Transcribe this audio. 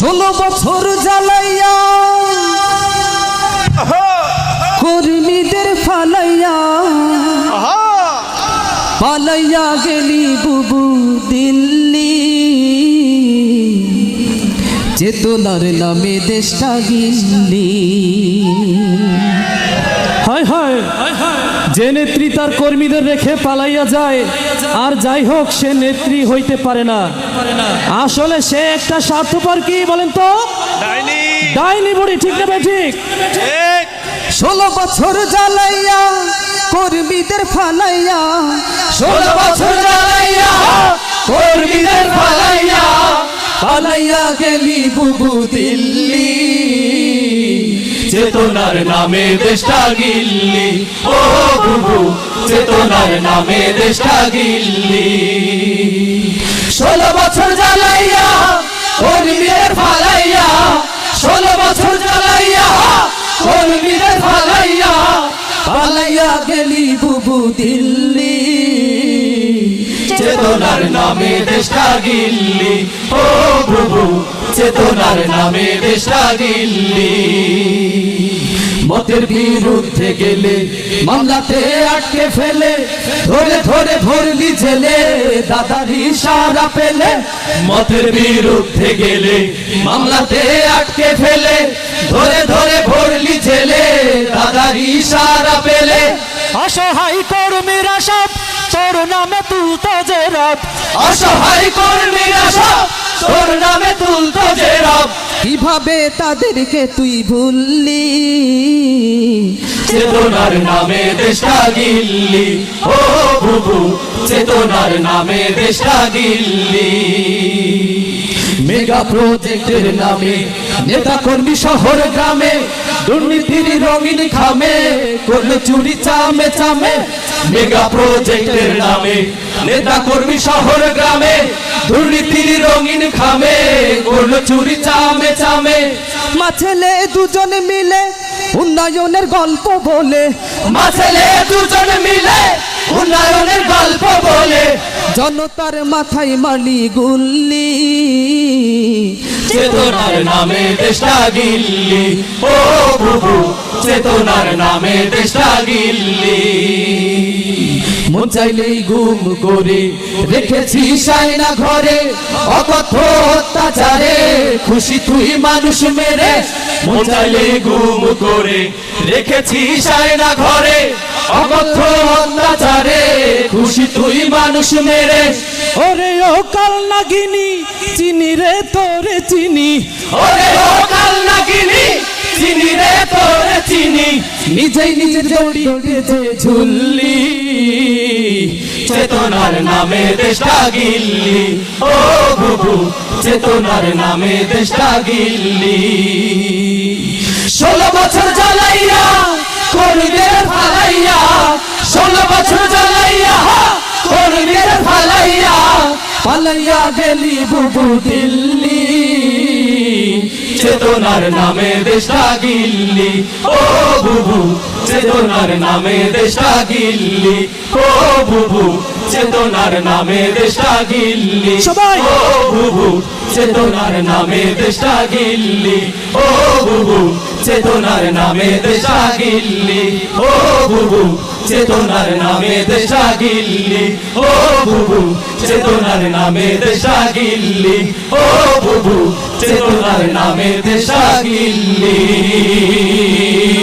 ষোলো বছর জ্বালাইয়া কর্মীদের ফালাইয়া পালাইয়া গেলি বুবু দিল্লি। চেতনার নামে দেশটা গিল্লি। যে নেত্রী তার কর্মীদের রেখে পালাইয়া যায় আর যাই হোক সে নেত্রী হইতে পারে না। আসলে সে একটা স্বার্থপর কি বলেন তো? ডাইনি। বুড়ি ঠিক ঠিক ঠিক? ষোলো বছর জ্বালাইয়া কর্মীদের ফালাইয়া ষোলো বছর জ্বালাইয়া কর্মীদের ফালাইয়া পালাইয়া গেলি বুবু দিল্লি। চেতনার নামে দেশটা গিল্লি। ও বুবু চেতনার নামে দেশটা গিল্লি। ষোলো বছর জ্বালাইয়া, কর্মীদের ফালাইয়া, ষোলো বছর জ্বালাইয়া, কর্মীদের ফালাইয়া পালাইয়া গেলি বুবু দিল্লি। চেতনার নামে দেশটা গিল্লি ও বুবু চেতনার নামে দেশটা গিল্লি মতের বিরুদ্ধে গেলে, মামলাতে আটকে ফেলে, ধরে ধরে ভরলি জেলে, দাদারি সারা পেলে। মতের বিরুদ্ধে গেলে, মামলাতে আটকে ফেলে, ধরে ধরে ভরলি জেলে, দাদারি সারা পেলে। অসহায় কর্মীরা সব তোর নামে তুলতো যে রব। অসহায় কর্মীরা সব তোর নামে তুলতো যে রব। কীভাবে তাদেরকে তুই ভুললি? চেতনার নামে দেশটা গিল্লি। ও বুবু চেতনার নামে দেশটা গিল্লি। মেগা প্রজেক্টের নামে নেতা কর্মী শহর গ্রামে দুর্নীতির রঙিন খামে করল চুরি চামে চামে মেগা প্রজেক্টের নামে নেতা কর্মী শহর গ্রামে দুর্নীতির রঙিন খামে করল চুরি চামে চামে। মা ছেলে দুজন মিলে উন্নয়নের গল্প বলে। মা ছেলে দুজন মিলে উন্নয়নের গল্প বলে। জনতার মাথায় মালি গুল্লি। চেতনার নামে দেশটা গিল্লি। ও প্রভু চেতনার নামে দেশটা গিল্লি। মন চাইলেই গুম করে। রেখেছি সাইনা ঘরে অকথ্য অত্যাচারে। খুশি তুই মানুষ মেরে মন চাইলে গুম করে। রেখেছি সায়না ঘরে অকথ্য অত্যাচারে। খুশি তুই মানুষ মেরে। ওরে ও কাল নাগিনি চিনি রে তোরে চিনি। ওরে ও কাল নাগিনি নিজেই নিজের দড়ি ঝুললি। চেতনার নামে দেশটা গিল্লি। ও বুবু চেতনার নামে দেশটা গিল্লি। ষোলো বছর জ্বালাইয়া, কর্মীদের ফালাইয়া, ষোলো বছর জ্বালাইয়া, কর্মীদের ফালাইয়া, পালাইয়া গেলি বুবু দিল্লি। চেতনার নামে দেশটা গিল্লি ও বুবু চেতনার নামে দেশটা গিল্লি ও বুবু চেতনার নামে দেশটা গিল্লি। সবাই! ও বুবু চেতনার নামে দেশটা গিল্লি। ও বুবু চেতনার নামে দেশটা গিল্লি। ও বুবু চেতনার নামে দেশটা গিল্লি। ও বুবু চেতনার নামে দেশটা গিল্লি। ও বুবু চেতনার নামে দেশা গিল্লি।